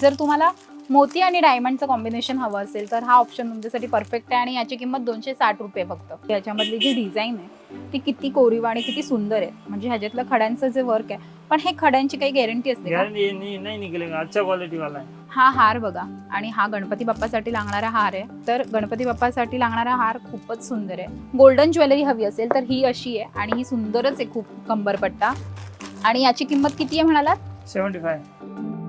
जर तुम्हाला मोती आणि डायमंडचं कॉम्बिनेशन हवं असेल तर हा ऑप्शन तुमच्यासाठी परफेक्ट आहे आणि याची किंमत दोनशे साठ रुपये फक्त. याच्यामधली जी डिझाईन आहे ती किती कोरीव आणि किती सुंदर आहे. म्हणजे ह्याच्यातलं खड्यांचं जे वर्क आहे पण हे खड्यांची काही गॅरंटी असते का? गारंटी नहीं नहीं निकलेगा अच्छा क्वालिटी वाला है हा हार बघा. आणि हा गणपती बाप्पासाठी लागणारा हार आहे. तर गणपती बाप्पासाठी लागणारा हार खूपच सुंदर आहे. गोल्डन ज्वेलरी हवी असेल तर ही अशी आहे आणि ही सुंदरच आहे खूप कंबरपट्टा. आणि याची किंमत किती आहे म्हणालात? सेवेंटी फाइव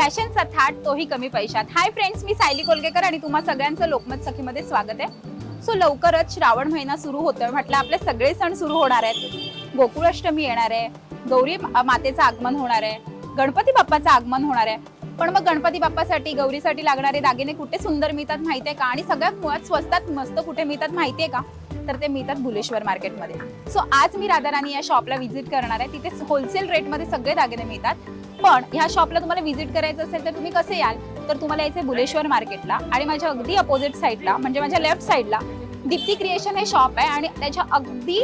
फॅशनचा थाट तोही कमी पैशात. हाय फ्रेंड्स मी सायली कोलगेकर आणि तुम्हा सगळ्यांचं लोकमत सखीमध्ये स्वागत आहे. सो लवकरच श्रावण महिना सुरू होतोय. म्हटलं आपले सगळे सण सुरू होणार आहेत. गोकुळाष्टमी येणार आहे. गौरी मातेचं आगमन होणार आहे. गणपती बाप्पाचं आगमन होणार आहे. पण मग गणपती बाप्पासाठी गौरीसाठी लागणारे दागिने कुठे सुंदर मिळतात माहितीये का? आणि सगळ्यात मुळात स्वस्तात मस्त कुठे मिळतात माहितीये का? तर ते मिळतात भुलेश्वर मार्केटमध्ये. सो आज मी राधाराणी या शॉपला व्हिजिट करणार आहे. तिथे होलसेल रेटमध्ये सगळे दागिने मिळतात. पण ह्या शॉपला तुम्हाला व्हिजिट करायचं असेल तर तुम्ही कसे याल? तर तुम्हाला यायचं बुलेश्वर मार्केटला आणि माझ्या अगदी अपोजिट साईडला म्हणजे माझ्या लेफ्ट साईडला दीप्ती क्रिएशन हे शॉप आहे आणि त्याच्या अगदी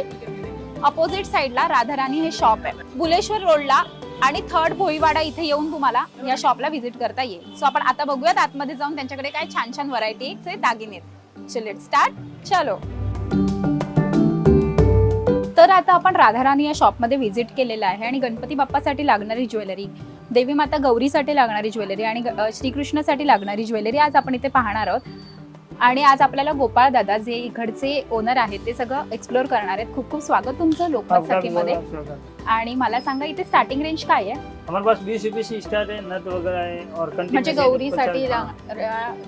अपोजिट साईडला राधाराणी हे शॉप आहे. बुलेश्वर रोडला आणि थर्ड भोईवाडा इथे येऊन तुम्हाला या शॉपला व्हिजिट करता येईल. सो आपण आता बघूयात आतमध्ये जाऊन त्यांच्याकडे काय छान छान व्हरायटीचे दागिने आहेत. सो लेट स्टार्ट चलो. तर आता आपण राधाराणी या शॉपमध्ये व्हिजिट केलेलं आहे आणि गणपती बाप्पासाठी लागणारी ज्वेलरी देवी माता गौरीसाठी लागणारी ज्वेलरी आणि श्रीकृष्णासाठी लागणारी ज्वेलरी आज आपण इथे पाहणार आहोत. आणि आज आपल्याला गोपाळ दादा जे इकडचे ओनर आहेत ते सगळं एक्सप्लोर करणार आहेत. खूप खूप स्वागत तुमचं लोकमत आपका भी सखीमध्ये. बहुत स्वागत। आणि मला सांगा इथे स्टार्टिंग रेंज काय आहे? हमारे पास बीस रुपये से स्टार्ट है नट वगैरह है और कंटिन्यू म्हणजे गौरीसाठी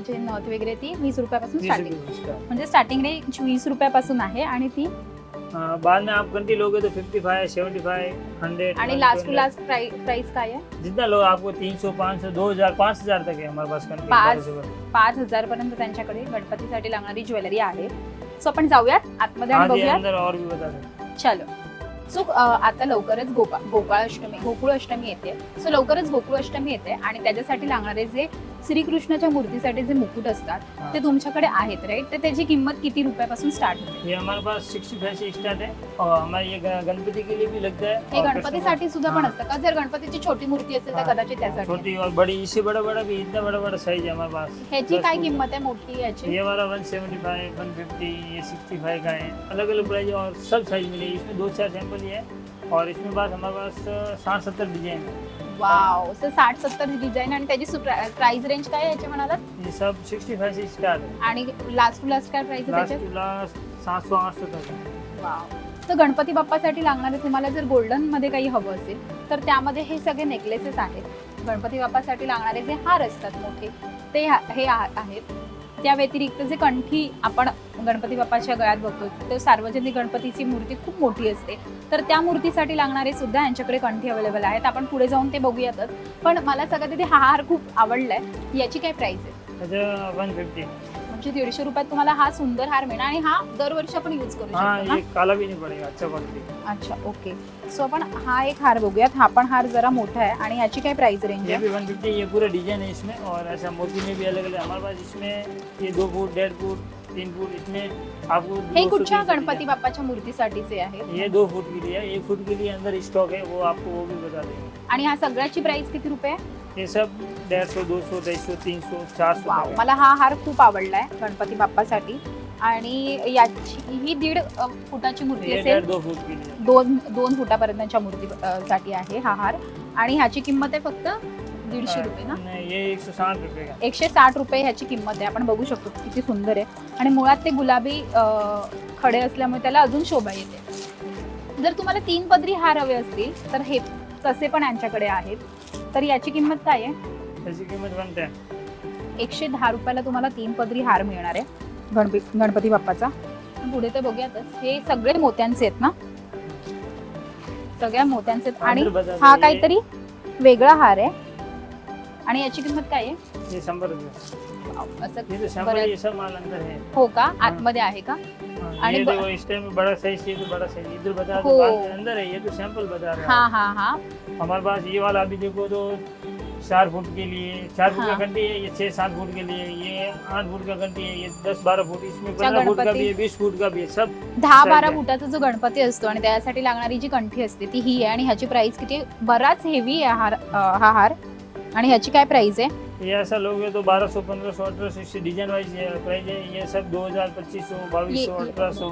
जे नथ वगैरे ती वीस रुपयापासून स्टार्टिंग। म्हणजे स्टार्टिंग रेंज वीस रुपयापासून आहे आणि ती बाद में आप घंटी लोगे तो fifty five seventy five hundred आणि लास्ट टू लास्ट प्राइस काय आहे? जितना लो आपको तीन सौ पाँच सौ दो हजार पाँच हजार तक है हमारे पास घंटी पाँच। हजार पर्यंत त्यांच्याकडे गणपतीसाठी लागणारी ज्वेलरी आहे. सो आपण जाऊयात आतमध्ये आणि हाँ जी बघूयात. अंदर और भी बता दें। चलो. सो आता लवकरच गोपा गोपाळाष्टमी गोकुळ अष्टमी येते. सो लवकरच गोकुळ अष्टमी येते आणि त्याच्यासाठी लागणारे जे श्रीकृष्णाच्या मूर्तीसाठी जे मुकुट असतात। ते तुमच्याकडे आहेत राईट तर त्याची किंमत किती रुपयापासून स्टार्ट होते? ये हमारे पास सिक्सटी फाइव से स्टार्ट है और हमारे ये ग- गणपति के लिए भी लगता है हे और गणपतीसाठी सुद्धा पण। असतं का? जर गणपतीची छोटी मूर्ती असेल तर हाँ, कदाचित त्यासाठी. छोटी और बड़ी इससे बड़ा बड़ा भी इतना बड़ा बड़ा साइज है हमारे पास ह्याची दस काय फूट। किंमत आहे मोठी याची? ये वाला one seventy five one fifty ये सिक्सटी फाइव का है अलग अलग प्राइस और सब साइज मिलेगी. इसमें दो चार सैंपल ही है और इसमें बाद हमारे पास साठ सत्तर डिजाइन है। वाव सर साठ सत्तर डिझाईन आणि त्याची प्राइस रेंज काय आहे याच्या म्हणाला ये सब सिक्सटी फाइव से स्टार्ट है आणि लास्ट टू लास्ट काय प्राइस आहे लास्ट त्याच्यात? टू लास्ट सात सौ आठ सौ तक है वाव तर गणपती बाप्पासाठी लागणारे तुम्हाला जर गोल्डनमध्ये काही हवं असेल तर त्यामध्ये हे सगळे नेकलेसेस आहेत. गणपती बाप्पासाठी लागणारे जे हार असतात मोठे ते हा- हे आ- आहेत. त्या व्यतिरिक्त जे कंठी आपण गणपती बाप्पाच्या गळ्यात बघतो तर सार्वजनिक गणपतीची मूर्ती खूप मोठी असते. तर त्या मूर्तीसाठी लागणारे सुद्धा यांच्याकडे कंठी अवेलेबल आहेत. आपण पुढे जाऊन ते बघूयातच पण मला सगळ्यात तिथे हा हार खूप आवडलाय. याची काय प्राइस आहे? वन फिफ्टी म्हणजे दीडशे रुपयात तुम्हाला हा सुंदर हार मिळणार आणि हा दरवर्षी आपण यूज करू हाँ शकतो ना? ये काला भी नहीं पड़ेगा अच्छा क्वालिटी अच्छा ओके सो आपण हा एक हार बघूयात. हा पण हार जरा मोठा आहे आणि याची काय प्राइस रेंज ये आहे? भी वन फिफ्टी ये पूरा डिजाइन है इसमें और ऐसा मोती में भी अलग अलग हमारे पास इसमें ये दो फुट डेढ़ फुट तीन फुट इसमें आपको हे 200 कुठच्या पीस गणपती। बाप्पाच्या मूर्तीसाठीचे आहे ये दो फुट के लिए है एक फुट के लिए अंदर स्टॉक है वो आपको वो भी बता देंगे। आणि ह्या सगळ्याची प्राइस किती रुपये आहे? ये सब डेढ़ सौ दो सौ ढाई सौ तीन सौ चार सौ वाव मला हा हार खूप आवडलाय गणपती बाप्पासाठी. आणि याची ही दीड अ, फुटाची मूर्ती ये असेल. डेढ़ दो फुट के लिए दोन दोन फुटापर्यंतच्या मूर्ती अ, साठी आहे हा हार. आणि ह्याची किंमत आहे फक्त दीडशे रुपये ना? नहीं, ये एक सौ साठ रुपये का एकशे साठ रुपये ह्याची किंमत आहे. आपण बघू शकतो किती सुंदर आहे. आणि मुळात ते गुलाबी अ, खडे असल्यामुळे त्याला अजून शोभा येते. जर तुम्हाला तीन पदरी हार हवे असतील तर हे तसे पण यांच्याकडे आहेत. तर याची किंमत काय आहे? कीमत एकशे दहा रुपयाला तुम्हाला तीन पदरी हार मिळणार आहे गणपती गणपती बाप्पाचा. पुढे ते बघूयातच. हे सगळे मोत्यांचे आहेत ना? सगळ्या मोत्यांचे आहेत. आणि हा काहीतरी वेगळा हार आहे. आणि याची किंमत काय आहे? रुपये. असं बरं. सब माल अंदर है हो. का आतमध्ये आहे का? ये देखो इस टाइम में बड़ा साइज तो बड़ा साइज इधर बता हो। दो में अंदर है ये तो सैंपल बता रहे हैं हा हा हा हमारे पास ये वाला अभी देखो तो चार फुट के लिए चार फुट का हाँ। घंटी है ये छह सात फुट के लिए ये आठ फुट का घंटी है ये दस बारह फुट इसमें पंद्रह फुट का। भी है बीस फुट का भी है सब दहा बारा आहे. फुटाचा जो गणपती असतो आणि त्यासाठी लागणारी जी कंठी असते ती ही आहे आणि ह्याची प्राइस किती आहे? बराच हेवी आहे हा हार आणि ह्याची काय प्राइस आहे ये ऐसा लोगे तो बारह सौ पंद्रह सौ अठारह सौ इससे डिजाइन वाइज प्राइस है ये सब दो हजार पच्चीस सौ बाईस सौ ये- अठारह सौ।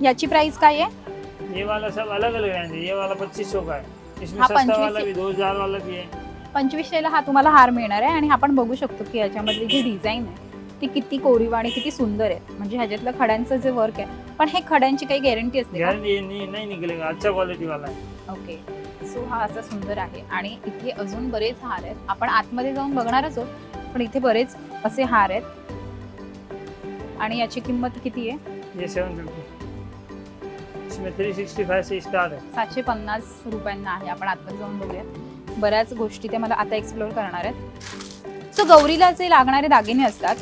ह्याची प्राइस काय आहे ये वाला सब अलग अलग रेंज है ये वाला पच्चीस सौ का है। इसमें हाँ, सस्ता 25 वाला भी दो हजार वाला भी है। पंचवीसशेला हा तुम्हाला हार मिळणार आहे आणि आपण बघू शकतो की ह्याच्यामधली जी डिझाईन आहे ती किती कोरीव आणि किती सुंदर आहे. म्हणजे ह्याच्यातलं खड्यांचं जे वर्क आहे पण हे खड्यांची काही गॅरंटी असते का? गारंटी ये नहीं नहीं निकलेगा अच्छा क्वालिटी वाला है ओके सो हा असा सुंदर आहे. आणि इथे अजून बरेच हार आहेत. आपण आतमध्ये जाऊन बघणारच आहोत पण इथे बरेच असे हार आहेत. आणि याची किंमत किती आहे? ये सेवन फिफ्टी इसमें थ्री सिक्सटी फाइव से स्टार्ट है. सातशे पन्नास रुपयांना आहे. आपण आतमध्ये जाऊन बघूया. बऱ्याच गोष्टी ते मला आता एक्सप्लोर करणार आहेत. सो गौरीला जे लागणारे दागिने असतात।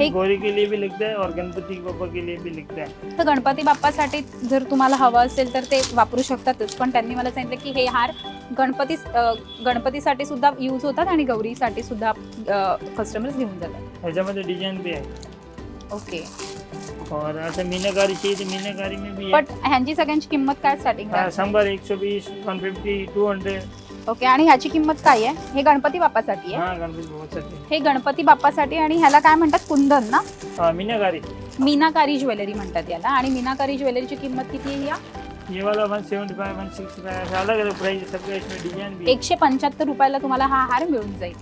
हे- गौरी के लिए भी लिखता है और गणपति बाबा के लिए भी लिखता है। तर गणपती बाप्पासाठी जर तुम्हाला हवं असेल तर ते वापरू शकतातच पण त्यांनी मला सांगितलं की हे हार गणपती अं, गणपतीसाठी सुद्धा यूज होतात आणि गौरीसाठी सुद्धा कस्टमर्स घेऊन जातात. ह्याच्यामध्ये डिजाइन भी है ओके. और ऐसे मीनाकारी चाहिए तो मीनाकारी में भी है बट ह्यांची सगळ्यांची किंमत काय स्टार्टिंग हाँ, शंबर एक सौ बीस one fifty two hundred okay आणि ह्याची किंमत काय आहे? हे गणपती बाप्पासाठी आहे. हाँ गणपति हे बाप्पासाठी आणि ह्याला काय म्हणतात? कुंदन ना? हाँ मीनाकारी. मीनाकारी ज्वेलरी म्हणतात याला. आणि मीनाकारी ज्वेलरीची किंमत किती आहे या? ये वाला one seventy five one sixty five ऐसे अलग अलग प्राइस है सबका इसमें डिजाइन भी है एकशे पंच्याहत्तर रुपयाला तुम्हाला हा हार मिळून जाईल.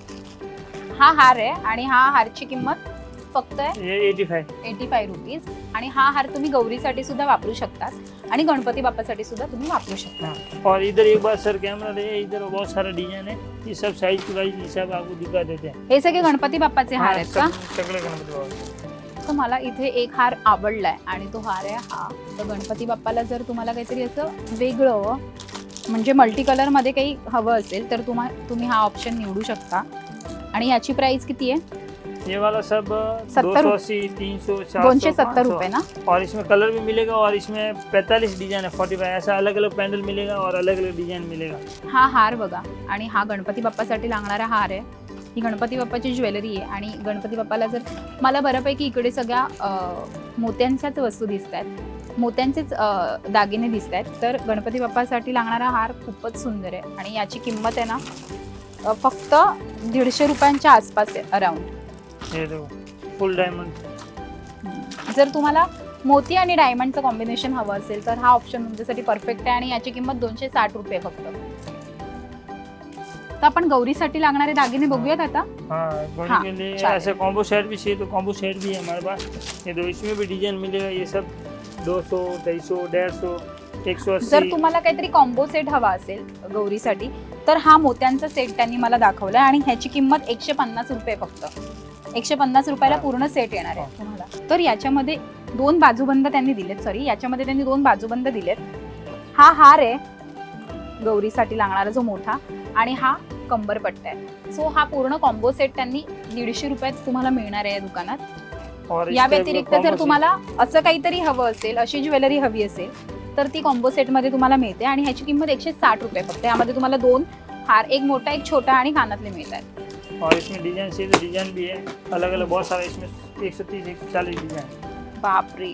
हा हार आहे आणि हा हारची किंमत फक्त आहे ये eighty five eighty five rupees आणि हा हार तुम्ही गौरीसाठी सुद्धा वापरू शकतात आणि गणपती बाप्पासाठी सुद्धा तुम्ही वापरू शकता. और इधर एक बार सर कैमरा इधर बहुत सारा डिजाइन है। ये सब साइज की वाइज हिसाब आपको दिखा देते हैं। हे सगळे गणपती बाप्पाचे हार आहेत का? सब- सगळे गणपति बाबा तर मला इथे एक हार आवडलाय आणि तो हार आहे हा. तर गणपती बाप्पाला जर तुम्हाला काहीतरी असं वेगळं म्हणजे मल्टी कलरमध्ये काही हवं असेल तर तुम्हा तुम्ही हा ऑप्शन निवडू शकता. आणि याची प्राइस किती आहे? ये वाला सब दो सौ अस्सी तीन सौ चार दोनशे सौ सत्तर रुपये ना? और इसमें कलर भी मिलेगा और इसमें पैंतालीस डिजाइन है फोर्टी फाइव। ऐसा अलग अलग पैंडल मिलेगा और अलग अलग डिजाइन मिलेगा। हा हार बघा. आणि हा गणपती बाप्पासाठी लागणारा हार आहे. ही गणपती बाप्पाची ज्वेलरी आहे आणि गणपती बाप्पाला जर मला बऱ्यापैकी इकडे सगळ्या अं, मोत्यांच्याच वस्तू दिसत आहेत मोत्यांचेच अं, दागिने दिसत आहेत तर गणपती बाप्पासाठी लागणारा हार खूपच सुंदर आहे. आणि याची किंमत आहे ना अं, फक्त दीडशे रुपयांच्या आसपास आहे अराउंड देखो फुल डायमंड जर तुम्हाला मोती आणि डायमंडचं कॉम्बिनेशन हवं असेल तर हा ऑप्शन तुमच्यासाठी परफेक्ट आहे आणि याची किंमत दोनशे साठ रुपये फक्त. तर आपण गौरीसाठी लागणारे दागिने बघूयात आता. हाँ गोली हाँ, के लिए चालेल। ऐसे कॉम्बो सेट भी चाहिए तो कॉम्बो सेट भी है हमारे पास ये दो इसमें भी डिजाइन मिलेगा ये सब. दो सौ ढाई सौ डेढ़ सौ. जर तुम्हाला काहीतरी कॉम्बो सेट हवा असेल गौरीसाठी तर हा मोत्यांचा सेट त्यांनी मला दाखवलाय आणि ह्याची किंमत एकशे पन्नास रुपये फक्त. एकशे पन्नास रुपयाला. पूर्ण सेट येणार आहे तुम्हाला. तर याच्यामध्ये दोन बाजूबंद त्यांनी दिलेत सॉरी याच्यामध्ये त्यांनी दोन बाजूबंद दिलेत. हा हार आहे गौरीसाठी लागणारा जो मोठा आणि हा कंबरपट्टा आहे. सो हा पूर्ण कॉम्बो सेट त्यांनी दीडशे रुपयात तुम्हाला मिळणार आहे या दुकानात. या व्यतिरिक्त जर तुम्हाला असं काहीतरी हवं असेल अशी ज्वेलरी हवी असेल तर ती कॉम्बो सेटमध्ये तुम्हाला मिळते आणि ह्याची किंमत एकशे साठ रुपये फक्त. यामध्ये तुम्हाला दोन हार एक मोठा एक छोटा आणि कानातले मिळतात और इसमें डिजाइन चाहिए तो डिजाइन भी है. अलग अलग बहुत सारा इसमें एक सौ तीस एक सौ चालीस डिजाइन बापरे.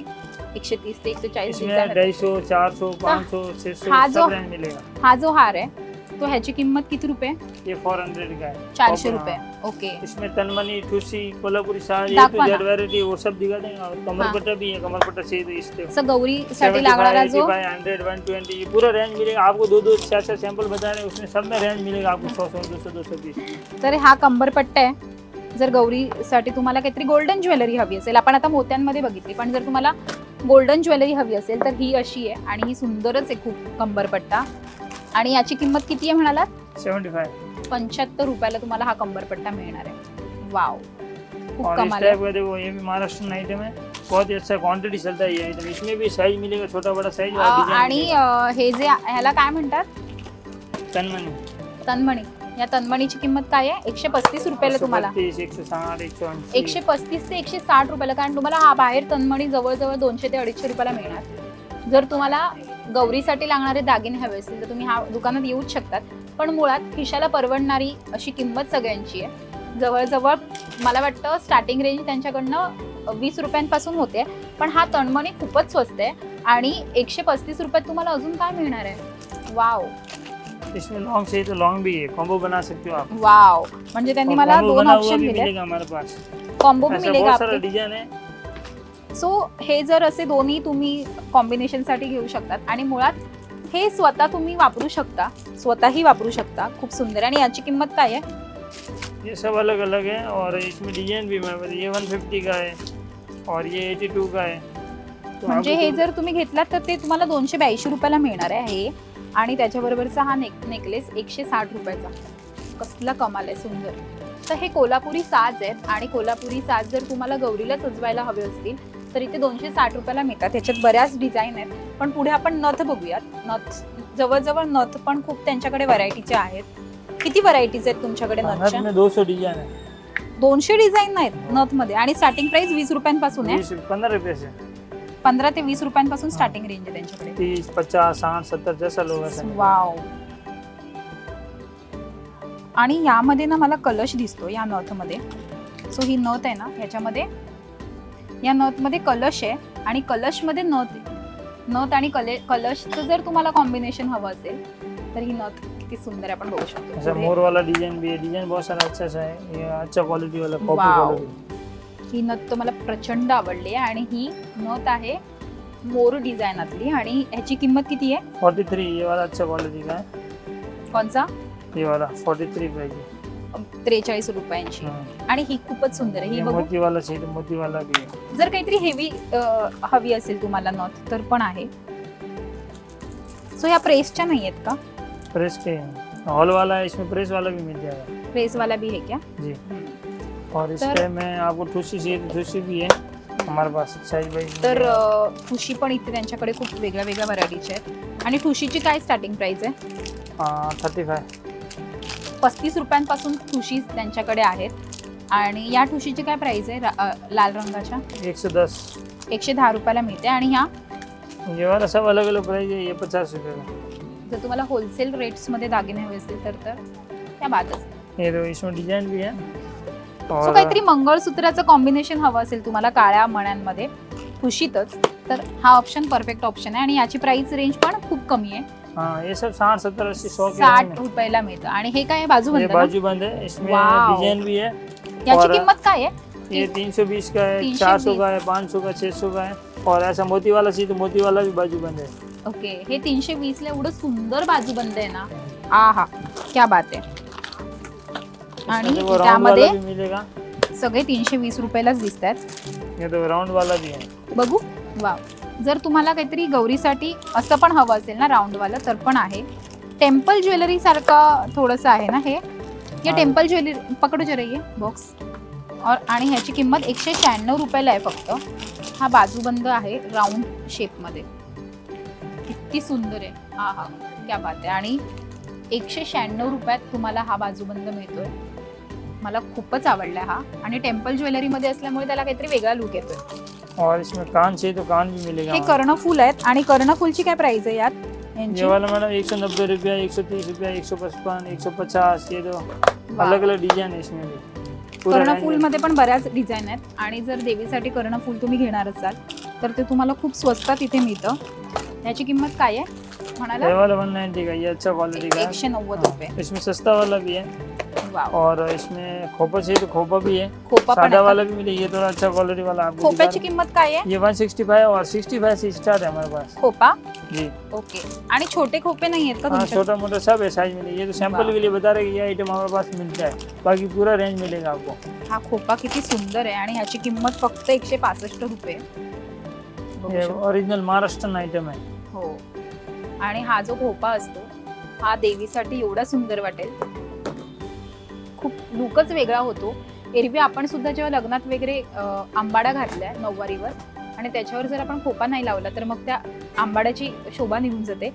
एकशे तीस ते एकशे चाळीस इसमें डिझाईन आहेत. ढाई सौ चार सौ पाँच सौ छः सौ हाँ, जो- मिलेगा। हा जो हार आहे तो ह्याची किंमत किती रुपये? ये फोर हंड्रेड का है। रुपये. ओके. इसमें तनमनी ठुसी कोल्हापुरी साज ये तो वैरायटी वो सब दिखा देंगे और हाँ। कमर पट्टा भी है कमर पट्टा चाहिए तो इससे असं गौरीसाठी लागणारा जो. हंड्रेड वन ट्वेंटी ये पूरा रेंज मिलेगा। आपको दो दो चार चार सैंपल बता रहे हैं उसमें सब में रेंज मिलेगा आपको सौ सौ दो सौ दो सौ बीस। तर हा कंबरपट्टा आहे. जर गौरीसाठी तुम्हाला काहीतरी गोल्डन ज्वेलरी हवी असेल. आपण आता मोत्यांमध्ये बघितली पण जर तुम्हाला गोल्डन ज्वेलरी हवी असेल तर ही अशी आहे आणि ही सुंदरच आहे खूप कंबरपट्टा. आणि याची किंमत किती आहे म्हणालात? फाइव पंच्याहत्तर रुपयाला तुम्हाला हा कंबरपट्टा मिळणार आहे. वाव खूप और इस कमाल टाइप का देखो ये भी महाराष्ट्र आइटम है बहुत ही अच्छा क्वांटिटी चलता है ये आइटम इसमें भी साइज मिलेगा छोटा बड़ा साइज और अं, डिजाइन आणि। अं, हे जे ह्याला काय म्हणतात? तनमनी तन्मणी. या तन्मणीची किंमत काय आहे? एकशे पस्तीस रुपयाला तुम्हाला एक सौ साठ एक सौ ऐंशी. एकशे पस्तीस ते एकशे साठ रुपयाला. कारण तुम्हाला हा बाहेर तन्मणी जवळजवळ दोनशे ते अडीचशे रुपयाला मिळणार. जर तुम्हाला गौरीसाठी लागणारे दागिने हवे असतील तर तुम्ही हा दुकानात येऊच शकतात. पण मुळात खिशाला परवडणारी अशी किंमत सगळ्यांची आहे. जवळजवळ मला वाटतं स्टार्टिंग रेंज त्यांच्याकडनं वीस रुपयांपासून होते पण हा तणमणी खूपच स्वस्त आहे आणि एकशे पस्तीस रुपयात तुम्हाला अजून काय मिळणार आहे? वाव इसमें लॉन्ग चाहिए तो लॉन्ग भी है. कॉम्बो बना सकते हो आप. वाव म्हणजे त्यांनी मला दोन ऑप्शन दिले कॉम्बो भी मिलेगा आपको. डिजाइन है. सो हे जर असे दोन्ही तुम्ही कॉम्बिनेशनसाठी घेऊ शकतात आणि मुळात हे स्वतः तुम्ही वापरू शकता स्वतःही वापरू शकता. खूप सुंदर. आणि याची किंमत काय आहे? ये सब अलग अलग है और इसमें डिजाइन भी मैं ये 150 का है और ये 82 का है। तो म्हणजे हे जर तुम्ही घेतलात तर ते तुम्हाला दोनशे ब्याऐंशी रुपयाला मिळणार आहे हे. आणि त्याच्याबरोबरचा हा नेक नेकलेस एकशे साठ रुपयाचा. कसला कमाल आहे सुंदर. तर हे कोल्हापुरी साज आहेत आणि कोल्हापुरी साज जर तुम्हाला गौरीला सजवायला हवे असतील तर इथे दोनशे साठ रुपयाला मिळतात. त्याच्यात बऱ्याच डिझाईन आहेत. पण पुढे आपण नथ बघूयात. नथ जवळजवळ नथ पण खूप त्यांच्याकडे व्हरायटीच्या आहेत. किती व्हरायटीज आहेत तुमच्याकडे नथ नथच्या? में 200 डिजाइन है दोनशे डिझाईन आहेत नथमध्ये आणि स्टार्टिंग प्राइस वीस रुपयांपासून आहे. से पंधरा ते वीस रुपयांपासून स्टार्टिंग रेंज आहे त्यांच्याकडे. तीस पचास साठ सत्तर जैसा मिलेगा। वाव. आणि यामध्ये ना मला कलश दिसतो या नथमध्ये सो ही नथ आहे ना याच्यामध्ये या नथमध्ये कलश आहे आणि कलशमध्ये नथ आहे. नथ आणि कले कलशचं जर तुम्हाला कॉम्बिनेशन हवं असेल तर ही नथ किती सुंदर आहे आपण बघू शकतो. ऐसा पुढे. मोर वाला डिजाइन भी है डिजाइन बहुत सारा अच्छा सा है ये अच्छा क्वालिटी वाला कॉपी. क्वालिटी ही नथ तर मला प्रचंड आवडली आहे आणि ही नथ आहे मोर डिझाईनातली आणि ह्याची किंमत किती आहे? 43 ये वाला अच्छा क्वालिटी का है कोणचा? ये वाला 43 प्राइस है त्रेचाळीस रुपयांची. हाँ। आणि ही खूपच सुंदर आहे. ही ये बघू. मोती वाला चाहिए तो मोती वाला भी है जर काहीतरी हेवी हवी असेल तुम्हाला नथ तर पण आहे. सो या प्रेसच्या नाही आहेत का? प्रेस के हॉल वाला है इसमें प्रेस वाला भी मिल जाएगा प्रेसवाला भी है क्या? जी. और इसके में आपको ठूसी तो ठूसी भी है हमारे पास साइज बाइज तर अ, ठुशी पण इथे त्यांच्याकडे खूप वेगळ्या वेगळ्या व्हरायटीच्या आहेत. आणि ठुशीची काय स्टार्टिंग प्राइस आहे? थर्टी फाइव पस्तीस रुपयांपासून ठुशी त्यांच्याकडे आहेत. आणि या ठुशीची काय प्राइस आहे रा- अ, लाल रंगाच्या? एक सौ दस. एकशे दहा रुपयाला मिळते. आणि ह्या? ये वाला सब अलग अलग प्राइस है ये पचास रुपये का जर तुम्हाला होलसेल रेट्समध्ये दागिने हवे असतील तर तर त्या बादच. ये तो इसमें डिजाइन भी है सो और काहीतरी मंगळसूत्राचं कॉम्बिनेशन हवं असेल तुम्हाला काळ्या मण्यांमध्ये खुशीतच तर हा ऑप्शन परफेक्ट ऑप्शन आहे. आणि याची प्राइस रेंज पण खूप कमी आहे. हाँ ये सब साठ सत्तर अस्सी सौ के साठ में। रुपयाला मिळतं. आणि हे काय बाजू ये बाजू बंद है इसमें. डिजाइन भी है याची और- किंमत काय आहे? ये तीन सौ बीस का है 320 चार सौ का है पाँच सौ का छः सौ का है और ऐसा मोती वाला चाहिए तो मोती वाला भी बाजू बंद है ओके हे तीनशे वीस ला एवढं सुंदर बाजू बंद आहे ना? आ हा क्या बात आहे. आणि इसमें देखो राउंड त्यामध्ये वाला भी मिलेगा. सगळे तीनशे वीस रुपयालाच दिसत आहेत ये तो राउंड वाला भी है. बघू. वा जर तुम्हाला काहीतरी गौरीसाठी असं पण हवं असेल ना राऊंडवालं तर पण आहे. टेम्पल ज्वेलरी सारखं थोडंसं आहे ना हे? या. टेम्पल ज्वेलरी पकडू जरा ये बॉक्स और आणि ह्याची किंमत एकशे शहाण्णव रुपयाला आहे फक्त. हा बाजूबंद आहे राऊंड शेपमध्ये किती सुंदर आहे. हा हा क्या बात आहे. आणि एकशे शहाण्णव रुपयात तुम्हाला हा बाजूबंद मिळतोय. मला खूपच आवडला हा. आणि टेम्पल ज्वेलरीमध्ये असल्यामुळे त्याला काहीतरी वेगळा लुक येतोय. और इसमें कान चाहिए तो कान भी मिलेगा हे कर्णफूल आहेत आणि कर्णफूलची काय प्राइस आहे यात। यांची? ये वाला मैडम एक सौ नब्बे रुपया एक सौ तीस रुपया एक सौ पचपन एक सौ पचास ये तो. अलग अलग डिजाइन है इसमें भी। पूरा कर्णफूल range है। मध्ये पण बऱ्याच डिझाईन आहेत आणि जर देवीसाठी कर्णफूल तुम्ही घेणार असाल तर ते तुम्हाला खूप स्वस्तात इथे मिळतं. याची किंमत काय आहे? ये म्हणाला वाला वन नाइन्टी का? ये अच्छा क्वालिटी का? है एकशे नव्वद रुपये. हाँ, इसमें सस्ता वाला भी है. और इसमें खोपा चाहिए तो खोपा भी है। खोपा सादा वाला? भी मिले ये थोड़ा अच्छा क्वालिटी वाला आपको खोप्याची किंमत काय आहे? रहे- ये 165 और 65 से स्टार्ट है हमारे पास। खोपा? जी। ओके. आणि छोटे खोपे नाही आहेत का हाँ तुमच्या छोटा मोटा सब है साइज मिले ये तो सैंपल। के लिए बता रहे कि ये आइटम हमारे पास मिलता है। बाकी पूरा रेंज मिलेगा आपको। हा खोपा किती सुंदर आहे आणि ह्याची किंमत फक्त एकशे पासष्ट रुपये. बघू ये शकता. ओरिजिनल महाराष्ट्रन आइटम है हो. आणि हा जो खोपा असतो हा देवीसाठी एवढा सुंदर वाटेल. खूप लुकच वेगळा होतो. एरवी आपण सुद्धा जेव्हा लग्नात वगैरे आंबाडा घातलाय नऊवारीवर आणि त्याच्यावर जर आपण खोपा नाही लावला तर मग त्या आंबाड्याची शोभा निघून जाते.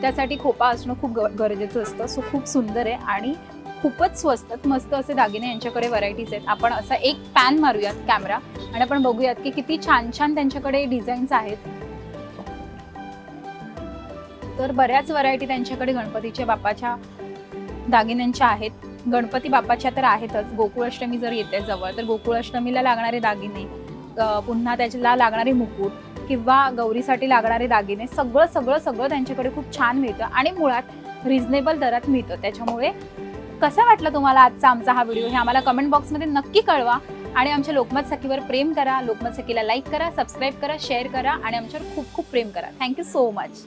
त्यासाठी खोपा असणं खूप ग- गरजेचं असतं. सो खूप सुंदर आहे आणि खूपच स्वस्तात मस्त असे दागिने यांच्याकडे व्हरायटीज आहेत. आपण असा एक पॅन मारूयात कॅमेरा आणि आपण बघूयात की किती छान छान त्यांच्याकडे डिझाईन्स आहेत. तर बऱ्याच व्हरायटी त्यांच्याकडे गणपतीच्या बाप्पाच्या दागिन्यांच्या आहेत. गणपती बाप्पाच्या तर आहेतच. गोकुळाष्टमी जर येते जवळ तर गोकुळाष्टमीला लागणारे दागिने पुन्हा त्याच्याला लागणारे मुकुट किंवा गौरीसाठी लागणारे दागिने सगळं सगळं सगळं त्यांच्याकडे खूप छान मिळतं आणि मुळात रिझनेबल दरात मिळतं. त्याच्यामुळे कसा वाटला तुम्हाला आजचा आमचा हा व्हिडिओ हे आम्हाला कमेंट बॉक्समध्ये नक्की कळवा आणि आमच्या लोकमत सखीवर प्रेम करा. लोकमत सखीला लाईक करा सबस्क्राईब करा शेअर करा आणि आमच्यावर खूप खूप प्रेम करा. Thank you so much